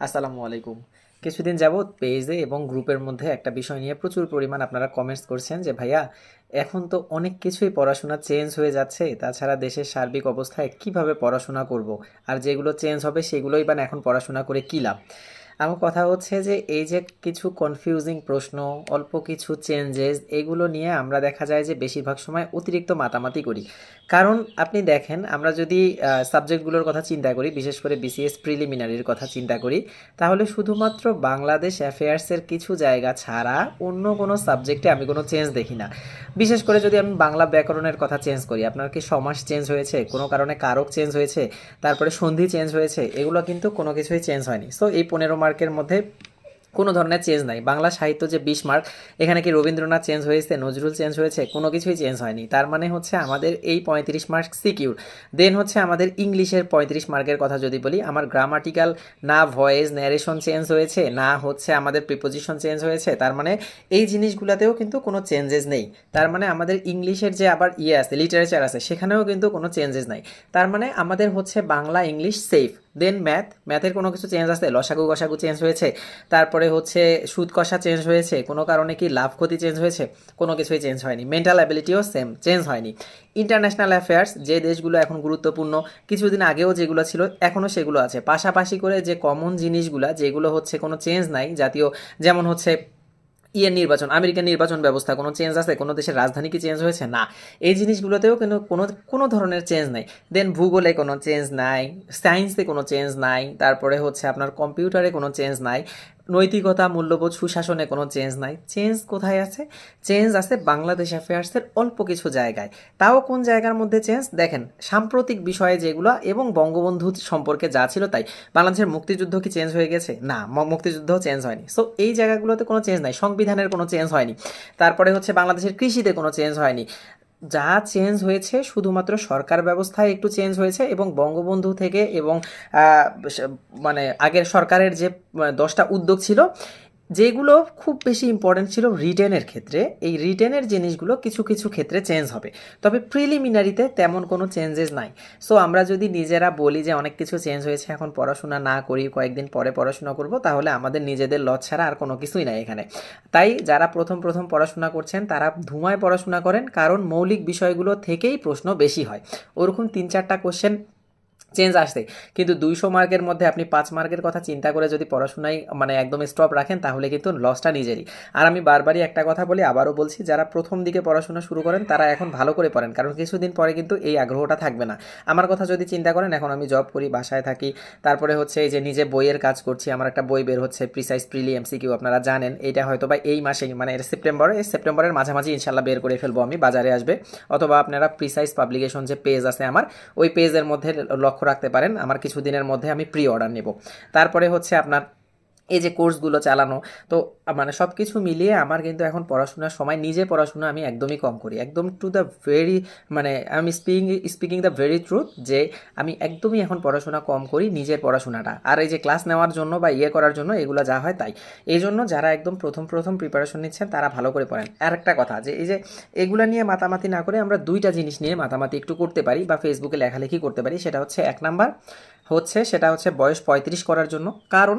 আসসালামু আলাইকুম। কিছুদিন যাবৎ পেজে এবং গ্রুপের মধ্যে একটা বিষয় নিয়ে প্রচুর পরিমাণ আপনারা কমেন্টস করছেন যে, ভাইয়া, এখন তো অনেক কিছুই পড়াশোনা চেঞ্জ হয়ে যাচ্ছে। তাছাড়া দেশের সার্বিক অবস্থায় কীভাবে পড়াশোনা করব? আর যেগুলো চেঞ্জ হবে সেগুলোই বা এখন পড়াশোনা করে কী লাভ? আমার কথা হচ্ছে যে, এই যে কিছু কনফিউজিং প্রশ্ন, অল্প কিছু চেঞ্জেস এগুলো নিয়ে আমরা দেখা যায় যে বেশিরভাগ সময় অতিরিক্ত মাতামাতি করি। কারণ আপনি দেখেন, আমরা যদি সাবজেক্টগুলোর কথা চিন্তা করি, বিশেষ করে বিসিএস প্রিলিমিনারির কথা চিন্তা করি, তাহলে শুধুমাত্র বাংলাদেশ অ্যাফেয়ার্সের কিছু জায়গা ছাড়া অন্য কোনো সাবজেক্টে আমি কোনো চেঞ্জ দেখি না। বিশেষ করে যদি আমি বাংলা ব্যাকরণের কথা চেঞ্জ করি, আপনার কি সমাস চেঞ্জ হয়েছে, কোনো কারণে কারক চেঞ্জ হয়েছে, তারপরে সন্ধি চেঞ্জ হয়েছে, এগুলো কিন্তু কোনো কিছুই চেঞ্জ হয়নি। সো এই পনেরো মার্কের মধ্যে কোনো ধরনের চেঞ্জ নাই। বাংলা সাহিত্য যে বিশ মার্ক এখানে কি রবীন্দ্রনাথ চেঞ্জ হয়েছে, নজরুল চেঞ্জ হয়েছে, কোনো কিছুই চেঞ্জ হয়নি। তার মানে হচ্ছে আমাদের এই পঁয়ত্রিশ মার্ক সিকিউর দেন হচ্ছে আমাদের ইংলিশের পঁয়ত্রিশ মার্কের কথা যদি বলি, আমার গ্রামাটিক্যাল না ভয়েস ন্যারেশন চেঞ্জ হয়েছে, না হচ্ছে আমাদের প্রিপোজিশন চেঞ্জ হয়েছে, তার মানে এই জিনিসগুলোতেও কিন্তু কোনো চেঞ্জেস নেই। তার মানে আমাদের ইংলিশের যে আবার ইয়ে আছে লিটারেচার আছে, সেখানেও কিন্তু কোনো চেঞ্জেস নাই। তার মানে আমাদের হচ্ছে Bangla, English safe then math ম্যাথের কোনো কিছু চেঞ্জ আছে লসাগু গসাগু চেঞ্জ হয়েছে, তারপরে হচ্ছে সুদ কষা চেঞ্জ হয়েছে, কোনো কারণে কি লাভ ক্ষতি চেঞ্জ হয়েছে, কোনো কিছুই চেঞ্জ হয়নি। মেন্টাল অ্যাবিলিটিও সেম চেঞ্জ হয়নি। ইন্টারন্যাশনাল অ্যাফেয়ার্স যে দেশগুলো এখন গুরুত্বপূর্ণ, কিছুদিন আগেও যেগুলো ছিল, এখনও সেগুলো আছে। পাশাপাশি করে যে কমন জিনিসগুলো, যেগুলো হচ্ছে কোনো চেঞ্জ নাই, জাতীয়, যেমন হচ্ছে ইয়ের নির্বাচন আমেরিকান নির্বাচন ব্যবস্থা, কোনো চেঞ্জ আছে? কোনো দেশের রাজধানী কি চেঞ্জ হয়েছে? না। এই জিনিসগুলোতেও কিন্তু কোনো কোনো ধরনের চেঞ্জ নাই। দেন ভূগোলে কোনো চেঞ্জ নাই সায়েন্সে কোনো চেঞ্জ নাই, তারপরে হচ্ছে আপনার কম্পিউটারে কোনো চেঞ্জ নাই। নৈতিকতা, মূল্যবোধ, সুশাসনে কোনো চেঞ্জ নাই। চেঞ্জ কোথায় আছে? চেঞ্জ আছে বাংলাদেশ অ্যাফেয়ার্সের অল্প কিছু জায়গায়। তাও কোন জায়গার মধ্যে চেঞ্জ দেখেন, সাম্প্রতিক বিষয়ে যেগুলো এবং বঙ্গবন্ধু সম্পর্কে যা ছিল তাই। বাংলাদেশের মুক্তিযুদ্ধ কি চেঞ্জ হয়ে গেছে? না মুক্তিযুদ্ধ চেঞ্জ হয়নি। সো এই জায়গাগুলোতে কোনো চেঞ্জ নাই। সংবিধানের কোনো চেঞ্জ হয়নি। তারপরে হচ্ছে বাংলাদেশের কৃষিতে কোনো চেঞ্জ হয়নি। যা চেঞ্জ হয়েছে শুধুমাত্র সরকার ব্যবস্থায় একটু চেঞ্জ হয়েছে এবং বঙ্গবন্ধু থেকে এবং মানে আগের সরকারের যে দশটা উদ্যোগ ছিল যেগুলো খুব বেশি ইম্পর্টেন্ট ছিল রিটেনের ক্ষেত্রে। এই রিটেনের জিনিসগুলো কিছু কিছু ক্ষেত্রে চেঞ্জ হবে। তবে প্রিলিমিনারিতে তেমন কোনো চেঞ্জেস নাই। সো আমরা যদি নিজেরা বলি যে অনেক কিছু চেঞ্জ হয়েছে, এখন পড়াশোনা না করি, কয়েকদিন পরে পড়াশোনা করব, তাহলে আমাদের নিজেদের লজ ছাড়া আর কোনো কিছুই নাই এখানে। তাই যারা প্রথম প্রথম পড়াশোনা করছেন, তারা ধুমায় পড়াশোনা করেন, কারণ মৌলিক বিষয়গুলো থেকেই প্রশ্ন বেশি হয়। ওরকম তিন চারটা কোশ্চেন চেঞ্জ আসছে কিন্তু দুইশো মার্কের মধ্যে আপনি পাঁচ মার্কের কথা চিন্তা করে যদি পড়াশোনায় মানে একদম স্টপ রাখেন, তাহলে কিন্তু লসটা নিজেরই। আর আমি বারবারই একটা কথা বলি, আবারও বলছি, যারা প্রথম দিকে পড়াশোনা শুরু করেন, তারা এখন ভালো করে পড়েন। কারণ কিছুদিন পরে কিন্তু এই আগ্রহটা থাকবে না। আমার কথা যদি চিন্তা করেন, এখন আমি জব করি, বাসায় থাকি, তারপরে হচ্ছে এই যে নিজে বইয়ের কাজ করছি, আমার একটা বই বের হচ্ছে প্রিসাইজ প্রিলি এমসিকিউ আপনারা জানেন, এটা হয়তো বা এই মাসেই মানে সেপ্টেম্বরে এই সেপ্টেম্বরের মাঝামাঝি ইনশাল্লাহ বের করে ফেলব আমি বাজারে আসবে। অথবা আপনারা প্রিসাইজ পাবলিকেশন যে পেজ আছে আমার, ওই পেজের মধ্যে লক্ষ্য রাখতে পারেন। আমার কিছুদিনের মধ্যে আমি প্রি অর্ডার নেব। তারপরে হচ্ছে আপনার এই যে কোর্সগুলো চালানো, তো মানে সব কিছু মিলিয়ে আমার কিন্তু এখন পড়াশোনার সময়, নিজে পড়াশোনা আমি একদমই কম করি। একদম টু দ্য ভেরি মানে আমি speaking speaking the very truth যে আমি একদমই এখন পড়াশোনা কম করি নিজের পড়াশোনাটা। আর এই যে ক্লাস নেওয়ার জন্য বা ইয়ে করার জন্য এগুলো যা হয় তাই। এই জন্য যারা একদম প্রথম প্রথম প্রিপারেশন নিচ্ছেন, তারা ভালো করে পড়েন। আর একটা কথা যে এই যে এগুলা নিয়ে মাতামাতি না করে আমরা দুইটা জিনিস নিয়ে মাতামাতি একটু করতে পারি বা ফেসবুকে লেখালেখি করতে পারি, সেটা হচ্ছে এক নাম্বার, হচ্ছে সেটা হচ্ছে বয়স পঁয়ত্রিশ করার জন্য। কারণ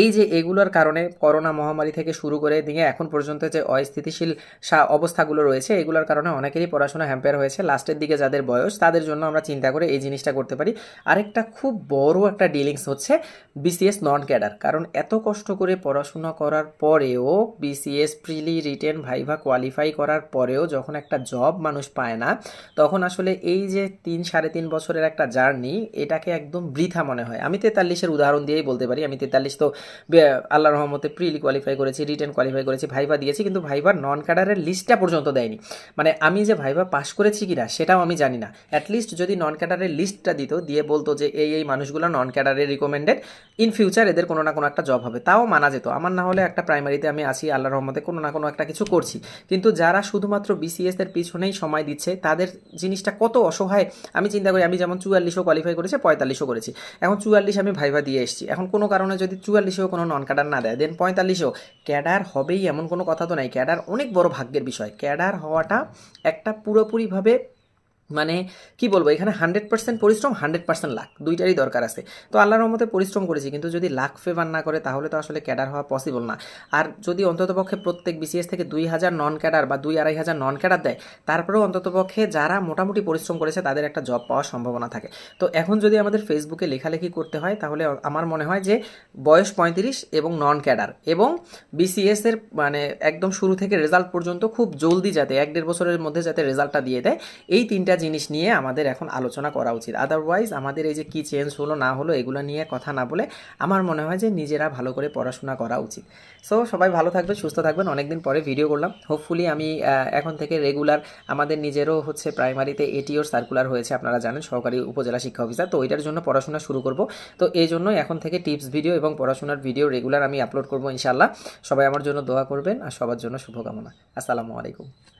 এই যে এগুলোর কারণে করোনা মহামারী থেকে শুরু করে দিয়ে এখন পর্যন্ত যে অস্থিতিশীল অবস্থাগুলো রয়েছে, এগুলোর কারণে অনেকেরই পড়াশোনা হ্যাম্পেয়ার হয়েছে। লাস্টের দিকে যাদের বয়স, তাদের জন্য আমরা চিন্তা করে এই জিনিসটা করতে পারি। আরেকটা খুব বড় একটা ডিলিংস হচ্ছে বিসিএস নন ক্যাডার কারণ এত কষ্ট করে পড়াশোনা করার পরেও BCS preli written viva qualify করার পরেও যখন একটা জব মানুষ পায় না, তখন আসলে এই যে তিন সাড়ে তিন বছরের একটা জার্নি এটাকে একদম বৃথা মনে হয়। আমি তেতাল্লিশের উদাহরণ দিয়েই বলতে পারি, আমি তেতাল্লিশ তো আল্লাহ রহমতে প্রিলি কোয়ালিফাই করেছি রিটেন কোয়ালিফাই করেছি ভাইভা দিয়েছি, কিন্তু ভাইভার নন ক্যাডারের লিস্টটা পর্যন্ত দেয়নি। মানে আমি যে ভাইভা পাস করেছি কিনা, সেটাও আমি জানি না। অ্যাটলিস্ট যদি নন ক্যাডারের লিস্টটা দিত, দিয়ে বলতো যে এই এই মানুষগুলো নন ক্যাডারের রিকমেন্ডেড ইন ফিউচার এদের কোনো না কোনো একটা জব হবে। তাও মানা যেত। আমার না হলে একটা প্রাইমারিতে আমি আছি আল্লাহ রহমতে কোনো না কোনো একটা কিছু করছি। কিন্তু যারা শুধুমাত্র বিসিএস এর পিছনেই সময় দিচ্ছে, তাদের জিনিসটা কত অসহায়। আমি চিন্তা করি, আমি যেমন চুয়াল্লিশও কোয়ালিফাই করেছি, পঁয়তাল্লিশও করেছি। এখন চুয়াল্লিশ আমি ভাইভা দিয়ে এসেছি। এখন কোনো কারণে যদি চুয়াল্লিশেও কোনো নন ক্যাডার না দেয়। দেন পঁয়তাল্লিশেও ক্যাডার হবেই এমন কোনো কথা তো নাই। ক্যাডার অনেক বড় ভাগ্যের বিষয়। ক্যাডার হওয়াটা একটা পুরোপুরিভাবে মানে কি বলব, এখানে হান্ড্রেড পার্সেন্ট পরিশ্রম হান্ড্রেড পার্সেন্ট লাখ, দুইটারই দরকার আছে। তো আল্লাহর রহমতে পরিশ্রম করেছি, কিন্তু যদি লাখ ফেভার না করে, তাহলে তো আসলে ক্যাডার হওয়া পসিবল না। আর যদি অন্ততপক্ষে প্রত্যেক বিসিএস থেকে দুই হাজার নন ক্যাডার বা দুই আড়াই হাজার নন ক্যাডার দেয়, তারপরেও অন্ততপক্ষে যারা মোটামুটি পরিশ্রম করেছে, তাদের একটা জব পাওয়ার সম্ভাবনা থাকে। তো এখন যদি আমাদের ফেসবুকে লেখালেখি করতে হয়, তাহলে আমার মনে হয় যে বয়স পঁয়ত্রিশ এবং নন ক্যাডার এবং বিসিএস এর মানে একদম শুরু থেকে রেজাল্ট পর্যন্ত খুব জলদি যাতে, এক দেড় বছরের মধ্যে যাতে রেজাল্টটা দিয়ে দেয়, এই তিনটা জিনিস নিয়ে আমাদের এখন আলোচনা করা উচিত। আদারওয়াইজ আমাদের এই যে কি চেঞ্জ হলো, না হলো, এগুলো নিয়ে কথা না বলে আমার মনে হয় যে নিজেরা ভালো করে পড়াশোনা করা উচিত। সো সবাই ভালো থাকবেন, সুস্থ থাকবেন। অনেকদিন পরে ভিডিও করলাম। হোপফুলি আমি এখন থেকে রেগুলার আমাদের নিজেরও হচ্ছে প্রাইমারিতে এটিওর সার্কুলার হয়েছে, আপনারা জানেন, সহকারী উপজেলা শিক্ষা অফিসার তো ওইটার জন্য পড়াশোনা শুরু করব। তো এই জন্য এখন থেকে টিপস ভিডিও এবং পড়াশোনার ভিডিও রেগুলার আমি আপলোড করব ইনশাল্লাহ সবাই আমার জন্য দোয়া করবেন আর সবার জন্য শুভকামনা। আসসালামু আলাইকুম।